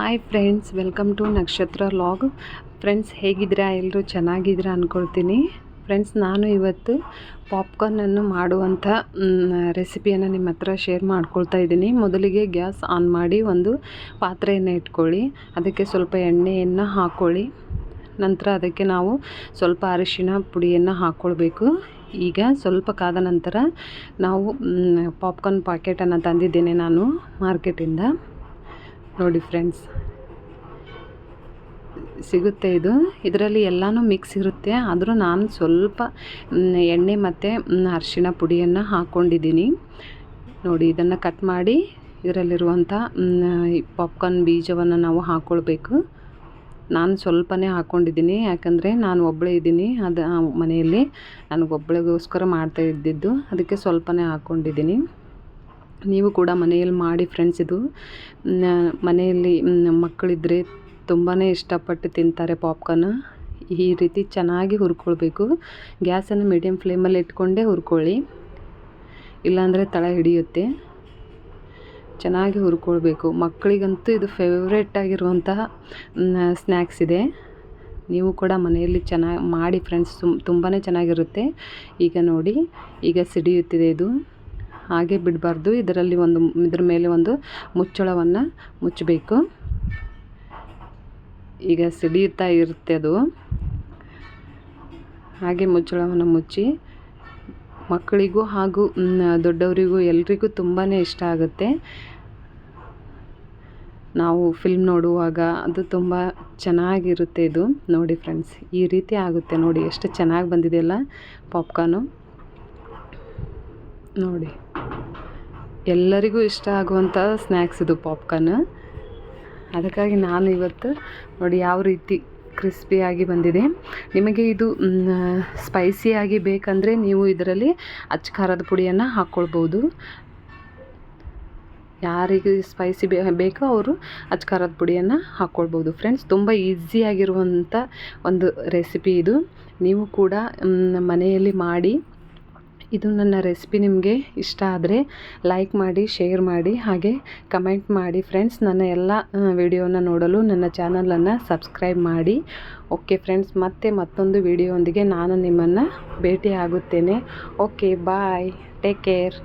Hi friends welcome to Nakshatra log friends ಹೇಗಿದ್ದೀರಾ? ಎಲ್ಲರೂ ಚೆನ್ನಾಗಿದ್ದೀರಾ ಅಂದ್ಕೊಳ್ತೀನಿ ಫ್ರೆಂಡ್ಸ್ ನಾನು ಇವತ್ತು ಪಾಪ್ಕಾರ್ನನ್ನು ಮಾಡುವಂಥ ರೆಸಿಪಿಯನ್ನು ನಿಮ್ಮ ಹತ್ರ ಶೇರ್ ಮಾಡ್ಕೊಳ್ತಾ ಇದ್ದೀನಿ. ಮೊದಲಿಗೆ ಗ್ಯಾಸ್ ಆನ್ ಮಾಡಿ ಒಂದು ಪಾತ್ರೆಯನ್ನು ಇಟ್ಕೊಳ್ಳಿ. ಅದಕ್ಕೆ ಸ್ವಲ್ಪ ಎಣ್ಣೆಯನ್ನು ಹಾಕ್ಕೊಳ್ಳಿ ನಂತರ ಅದಕ್ಕೆ ನಾವು ಸ್ವಲ್ಪ ಅರಿಶಿಣ ಪುಡಿಯನ್ನು ಹಾಕ್ಕೊಳ್ಬೇಕು ಈಗ ಸ್ವಲ್ಪ ಕಾದ ನಂತರ ನಾವು ಪಾಪ್ಕಾರ್ನ್ ಪಾಕೆಟನ್ನು ತಂದಿದ್ದೇನೆ ನಾನು ಮಾರ್ಕೆಟಿಂದ ನೋಡಿ ಫ್ರೆಂಡ್ಸ್. ಸಿಗುತ್ತೆ ಇದು. ಇದರಲ್ಲಿ ಎಲ್ಲನೂ ಮಿಕ್ಸ್ ಇರುತ್ತೆ. ಆದರೂ ನಾನು ಸ್ವಲ್ಪ ಎಣ್ಣೆ ಮತ್ತು ಅರಿಶಿಣ ಪುಡಿಯನ್ನು ಹಾಕ್ಕೊಂಡಿದ್ದೀನಿ ನೋಡಿ, ಇದನ್ನು ಕಟ್ ಮಾಡಿ ಇದರಲ್ಲಿರುವಂಥ ಪಾಪ್ಕಾರ್ನ್ ಬೀಜವನ್ನು ನಾವು ಹಾಕ್ಕೊಳ್ಬೇಕು ನಾನು ಸ್ವಲ್ಪನೇ ಹಾಕ್ಕೊಂಡಿದ್ದೀನಿ ಯಾಕಂದರೆ ನಾನು ಒಬ್ಬಳೇ ಇದ್ದೀನಿ. ಅದು ಮನೆಯಲ್ಲಿ. ನನಗೊಬ್ಬಳಿಗೋಸ್ಕರ ಮಾಡ್ತಾ ಇದ್ದಿದ್ದು. ಅದಕ್ಕೆ ಸ್ವಲ್ಪನೇ ಹಾಕ್ಕೊಂಡಿದ್ದೀನಿ ನೀವು ಕೂಡ ಮನೆಯಲ್ಲಿ ಮಾಡಿ ಫ್ರೆಂಡ್ಸ್ ಇದು. ಮನೆಯಲ್ಲಿ ಮಕ್ಕಳಿದ್ದರೆ ತುಂಬಾ ಇಷ್ಟಪಟ್ಟು ತಿಂತಾರೆ ಪಾಪ್ಕಾರ್ನ್ ಈ ರೀತಿ ಚೆನ್ನಾಗಿ ಹುರ್ಕೊಳ್ಬೇಕು. ಗ್ಯಾಸನ್ನು ಮೀಡಿಯಮ್ ಫ್ಲೇಮಲ್ಲಿ ಇಟ್ಕೊಂಡೇ ಹುರ್ಕೊಳ್ಳಿ. ಇಲ್ಲಾಂದರೆ ತಳ ಹಿಡಿಯುತ್ತೆ. ಚೆನ್ನಾಗಿ ಹುರ್ಕೊಳ್ಬೇಕು. ಮಕ್ಕಳಿಗಂತೂ ಇದು ಫೇವ್ರೇಟ್ ಆಗಿರುವಂತಹ ಸ್ನ್ಯಾಕ್ಸ್ ಇದೆ. ನೀವು ಕೂಡ ಮನೆಯಲ್ಲಿ ಚೆನ್ನಾಗಿ ಮಾಡಿ ಫ್ರೆಂಡ್ಸ್ ತುಂಬಾ ಚೆನ್ನಾಗಿರುತ್ತೆ. ಈಗ ನೋಡಿ, ಈಗ ಸಿಡಿಯುತ್ತಿದೆ ಇದು. ಹಾಗೆ ಬಿಡಬಾರ್ದು. ಇದರಲ್ಲಿ ಒಂದು, ಇದ್ರ ಮೇಲೆ ಒಂದು ಮುಚ್ಚಳವನ್ನು ಮುಚ್ಚಬೇಕು. ಈಗ ಸಿಡಿಯುತ್ತಾ ಇರುತ್ತೆ ಅದು. ಹಾಗೆ ಮುಚ್ಚಳವನ್ನು ಮುಚ್ಚಿ ಮಕ್ಕಳಿಗೂ ಹಾಗೂ ದೊಡ್ಡವರಿಗೂ ಎಲ್ರಿಗೂ ತುಂಬಾ ಇಷ್ಟ ಆಗುತ್ತೆ. ನಾವು ಫಿಲ್ಮ್ ನೋಡುವಾಗ ಅದು ತುಂಬ ಚೆನ್ನಾಗಿರುತ್ತೆ ಇದು. ನೋಡಿ ಫ್ರೆಂಡ್ಸ್, ಈ ರೀತಿ ಆಗುತ್ತೆ. ನೋಡಿ, ಎಷ್ಟು ಚೆನ್ನಾಗಿ ಬಂದಿದೆಯಲ್ಲ ಪಾಪ್ಕಾರ್ನು. ನೋಡಿ. ಎಲ್ಲರಿಗೂ ಇಷ್ಟ ಆಗುವಂಥ ಸ್ನ್ಯಾಕ್ಸ್ ಇದು ಪಾಪ್ಕಾರ್ನ್ ಅದಕ್ಕಾಗಿ ನಾನು ಇವತ್ತು ನೋಡಿ ಯಾವ ರೀತಿ ಕ್ರಿಸ್ಪಿಯಾಗಿ ಬಂದಿದೆ. ನಿಮಗೆ ಇದು ಸ್ಪೈಸಿಯಾಗಿ ಬೇಕಂದರೆ ನೀವು ಇದರಲ್ಲಿ ಅಚ್ಚ ಖಾರದ ಪುಡಿಯನ್ನು ಹಾಕ್ಕೊಳ್ಬೋದು ಯಾರಿಗೆ ಸ್ಪೈಸಿ ಬೇಕೋ ಅವರು ಅಚ್ಚ ಖಾರದ ಪುಡಿಯನ್ನು ಹಾಕ್ಕೊಳ್ಬೋದು ಫ್ರೆಂಡ್ಸ್ ತುಂಬ ಈಸಿಯಾಗಿರುವಂಥ ಒಂದು ರೆಸಿಪಿ ಇದು. ನೀವು ಕೂಡ ಮನೆಯಲ್ಲಿ ಮಾಡಿ ಇದು ನನ್ನ ರೆಸಿಪಿ ನಿಮಗೆ ಇಷ್ಟ ಆದರೆ ಲೈಕ್ ಮಾಡಿ, ಶೇರ್ ಮಾಡಿ, ಹಾಗೆ ಕಮೆಂಟ್ ಮಾಡಿ. ಫ್ರೆಂಡ್ಸ್ ನನ್ನ ಎಲ್ಲ ವಿಡಿಯೋನ ನೋಡಲು ನನ್ನ ಚಾನಲನ್ನು ಸಬ್ಸ್ಕ್ರೈಬ್ ಮಾಡಿ. ಓಕೆ ಫ್ರೆಂಡ್ಸ್ ಮತ್ತೆ ಮತ್ತೊಂದು ವಿಡಿಯೋಂದಿಗೆ ನಾನು ನಿಮ್ಮನ್ನು ಭೇಟಿ ಆಗುತ್ತೇನೆ ಓಕೆ ಬಾಯ್ ಟೇಕ್ ಕೇರ್